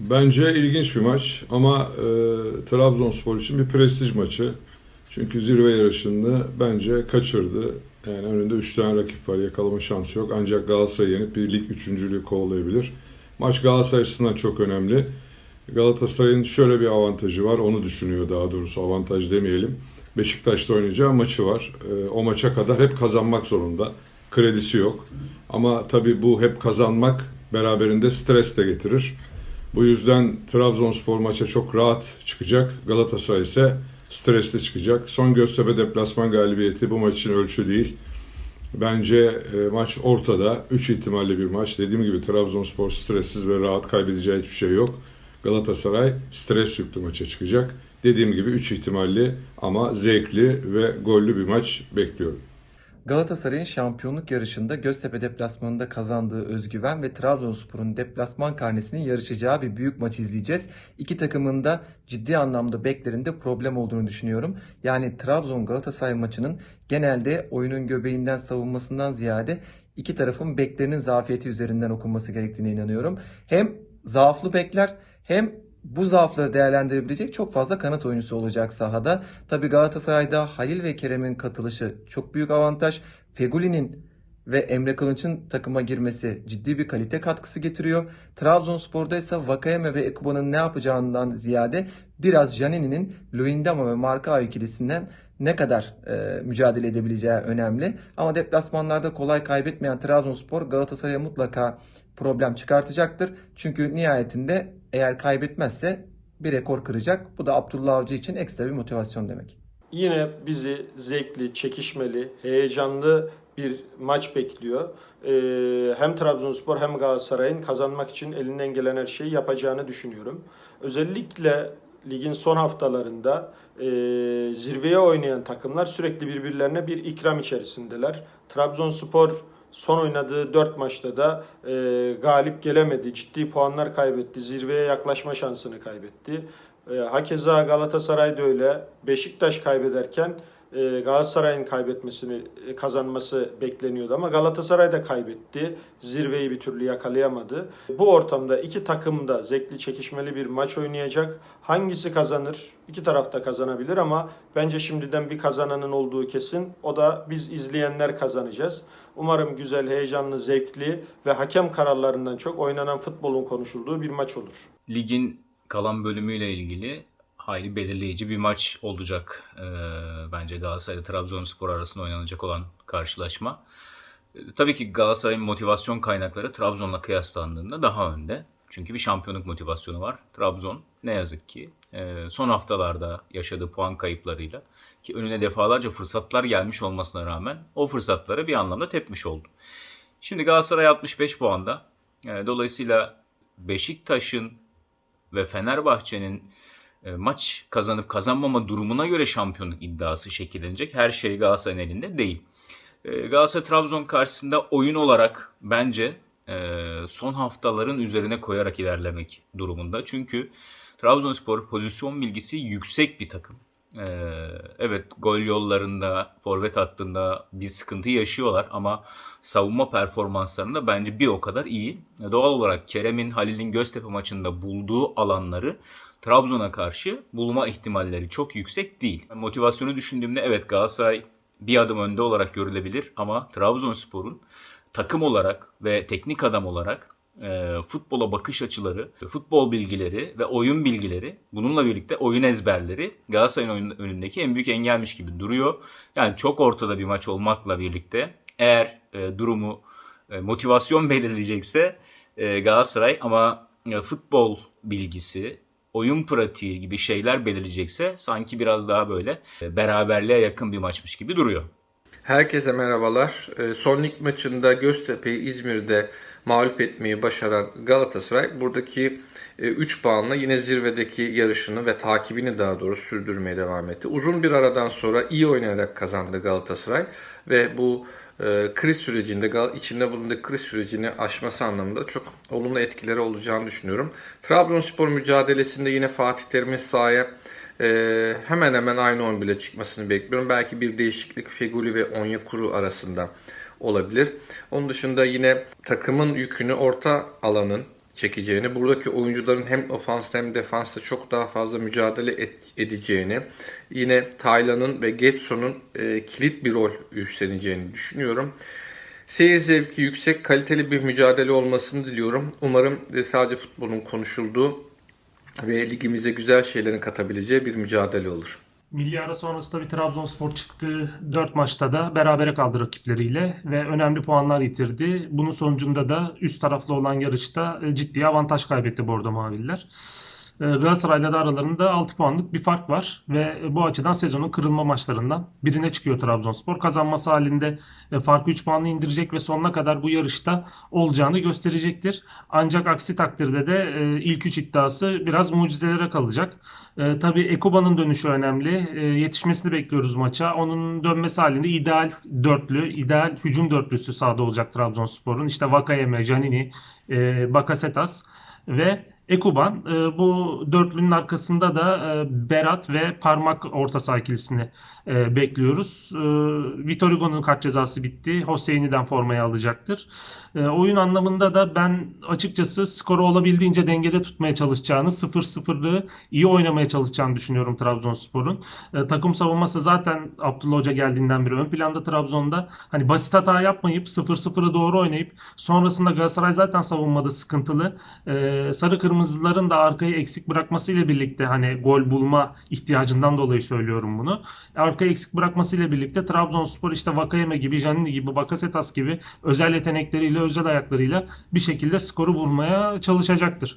Bence ilginç bir maç ama e, Trabzonspor için bir prestij maçı. Çünkü zirve yarışını bence kaçırdı. Yani önünde 3 tane rakip var. Yakalama şansı yok. Ancak Galatasaray'ı yenip bir lig üçüncülüğü kovalayabilir. Maç Galatasaray açısından çok önemli. Galatasaray'ın şöyle bir avantajı var. Onu düşünüyor daha doğrusu. Avantaj demeyelim. Beşiktaş'ta oynayacağı maçı var. E, o maça kadar hep kazanmak zorunda. Kredisi yok. Ama tabii bu hep kazanmak beraberinde stres de getirir. Bu yüzden Trabzonspor maça çok rahat çıkacak. Galatasaray ise stresli çıkacak. Son Göztepe deplasman galibiyeti bu maç için ölçü değil. Bence e, maç ortada. 3 ihtimalli bir maç. Dediğim gibi Trabzonspor stressiz ve rahat kaybedeceği hiçbir şey yok. Galatasaray stres yüklü maça çıkacak. Dediğim gibi 3 ihtimalli ama zevkli ve gollü bir maç bekliyorum. Galatasaray'ın şampiyonluk yarışında Göztepe deplasmanında kazandığı özgüven ve Trabzonspor'un deplasman karnesinin yarışacağı bir büyük maç izleyeceğiz. İki takımın da ciddi anlamda beklerinde problem olduğunu düşünüyorum. Yani Trabzon Galatasaray maçının genelde oyunun göbeğinden savunmasından ziyade iki tarafın beklerinin zafiyeti üzerinden okunması gerektiğine inanıyorum. Hem zaaflı bekler hem bu zaafları değerlendirebilecek çok fazla kanat oyuncusu olacak sahada. Tabi Galatasaray'da Halil ve Kerem'in katılışı çok büyük avantaj. Feguli'nin ve Emre Kılınç'ın takıma girmesi ciddi bir kalite katkısı getiriyor. Trabzonspor'da ise Vakayeme ve Ekuba'nın ne yapacağından ziyade biraz Janini'nin Luindama ve Marka ikilisinden ne kadar e, mücadele edebileceği önemli. Ama deplasmanlarda kolay kaybetmeyen Trabzonspor Galatasaray'a mutlaka problem çıkartacaktır. Çünkü nihayetinde eğer kaybetmezse bir rekor kıracak. Bu da Abdullah Avcı için ekstra bir motivasyon demek. Yine bizi zevkli, çekişmeli, heyecanlı bir maç bekliyor. Ee, hem Trabzonspor hem Galatasaray'ın kazanmak için elinden gelen her şeyi yapacağını düşünüyorum. Özellikle ligin son haftalarında e, zirveye oynayan takımlar sürekli birbirlerine bir ikram içerisindeler. Trabzonspor son oynadığı 4 maçta da e, galip gelemedi. Ciddi puanlar kaybetti. Zirveye yaklaşma şansını kaybetti. E, hakeza Galatasaray da öyle. Beşiktaş kaybederken e, Galatasaray'ın kaybetmesini e, kazanması bekleniyordu ama Galatasaray da kaybetti. Zirveyi bir türlü yakalayamadı. Bu ortamda iki takım da zevkli çekişmeli bir maç oynayacak. Hangisi kazanır? İki taraf da kazanabilir ama bence şimdiden bir kazananın olduğu kesin. O da biz izleyenler kazanacağız. Umarım güzel, heyecanlı, zevkli ve hakem kararlarından çok oynanan futbolun konuşulduğu bir maç olur. ligin kalan bölümüyle ilgili hayli belirleyici bir maç olacak e, bence Galatasaray ile Trabzonspor arasında oynanacak olan karşılaşma. E, tabii ki Galatasaray'ın motivasyon kaynakları Trabzon'la kıyaslandığında daha önde. Çünkü bir şampiyonluk motivasyonu var. Trabzon ne yazık ki e, son haftalarda yaşadığı puan kayıplarıyla ki önüne defalarca fırsatlar gelmiş olmasına rağmen o fırsatları bir anlamda tepmiş oldu. Şimdi Galatasaray 65 puanda. E, dolayısıyla Beşiktaş'ın ve Fenerbahçe'nin maç kazanıp kazanmama durumuna göre şampiyonluk iddiası şekillenecek. Her şey Galatasaray'ın elinde değil. E, Galatasaray Trabzon karşısında oyun olarak bence e, son haftaların üzerine koyarak ilerlemek durumunda. Çünkü Trabzonspor pozisyon bilgisi yüksek bir takım. E, evet gol yollarında, forvet hattında bir sıkıntı yaşıyorlar ama savunma performanslarında bence bir o kadar iyi. E, Doğal olarak Kerem'in Halil'in Göztepe maçında bulduğu alanları Trabzon'a karşı bulma ihtimalleri çok yüksek değil. Motivasyonu düşündüğümde evet Galatasaray bir adım önde olarak görülebilir ama Trabzonspor'un takım olarak ve teknik adam olarak e, futbola bakış açıları, futbol bilgileri ve oyun bilgileri bununla birlikte oyun ezberleri Galatasaray'ın önündeki en büyük engelmiş gibi duruyor. Yani çok ortada bir maç olmakla birlikte eğer e, durumu e, motivasyon belirleyecekse e, Galatasaray ama e, futbol bilgisi, oyun pratiği gibi şeyler belirleyecekse sanki biraz daha böyle e, beraberliğe yakın bir maçmış gibi duruyor. Herkese merhabalar. Ee, Son lig maçında Göztepe'yi İzmir'de mağlup etmeyi başaran Galatasaray buradaki 3 puanla yine zirvedeki yarışını ve takibini daha doğrusu sürdürmeye devam etti. Uzun bir aradan sonra iyi oynayarak kazandı Galatasaray ve bu e, kriz sürecinde içinde bulunduğu kriz sürecini aşması anlamında çok olumlu etkileri olacağını düşünüyorum. Trabzonspor mücadelesinde yine Fatih Terim'in sahaya ee, hemen hemen aynı 11'e çıkmasını bekliyorum. Belki bir değişiklik Feguli ve Onyekuru arasında olabilir. Onun dışında yine takımın yükünü orta alanın çekeceğini, buradaki oyuncuların hem ofansta hem defansta çok daha fazla mücadele et- edeceğini, yine Taylan'ın ve Getson'un e, kilit bir rol üstleneceğini düşünüyorum. Seyir zevki yüksek, kaliteli bir mücadele olmasını diliyorum. Umarım e, sadece futbolun konuşulduğu ve ligimize güzel şeylerin katabileceği bir mücadele olur. Milli ara sonrası tabii Trabzonspor çıktığı 4 maçta da berabere kaldı rakipleriyle ve önemli puanlar yitirdi. Bunun sonucunda da üst taraflı olan yarışta e, ciddi avantaj kaybetti Bordo Mavililer. E, Galatasaray'la da aralarında 6 puanlık bir fark var ve bu açıdan sezonun kırılma maçlarından birine çıkıyor Trabzonspor. Kazanması halinde e, farkı 3 puanla indirecek ve sonuna kadar bu yarışta olacağını gösterecektir. Ancak aksi takdirde de e, ilk 3 iddiası biraz mucizelere kalacak. E, tabii Ekuba'nın dönüşü önemli. E, yetişmesini bekliyoruz maça. Onun dönmesi halinde ideal dörtlü, ideal hücum dörtlüsü sahada olacak Trabzonspor'un. İşte Vakayeme, Janini, e, Bakasetas ve Ekuban. E, bu dörtlünün arkasında da e, Berat ve Parmak orta saha ikilisini e, bekliyoruz. Vitor Hugo'nun kart cezası bitti. Hosseini'den formayı alacaktır. Oyun anlamında da ben açıkçası skoru olabildiğince dengede tutmaya çalışacağını, 0-0'lığı iyi oynamaya çalışacağını düşünüyorum Trabzonspor'un. Takım savunması zaten Abdullah Hoca geldiğinden beri ön planda Trabzon'da. Hani basit hata yapmayıp 0-0'ı doğru oynayıp sonrasında Galatasaray zaten savunmada sıkıntılı. Sarı kırmızıların da arkayı eksik bırakmasıyla birlikte hani gol bulma ihtiyacından dolayı söylüyorum bunu. Arkayı eksik bırakmasıyla birlikte Trabzonspor işte Vakayeme gibi, Janini gibi, Bakasetas gibi özel yetenekleriyle, özel ayaklarıyla bir şekilde skoru bulmaya çalışacaktır.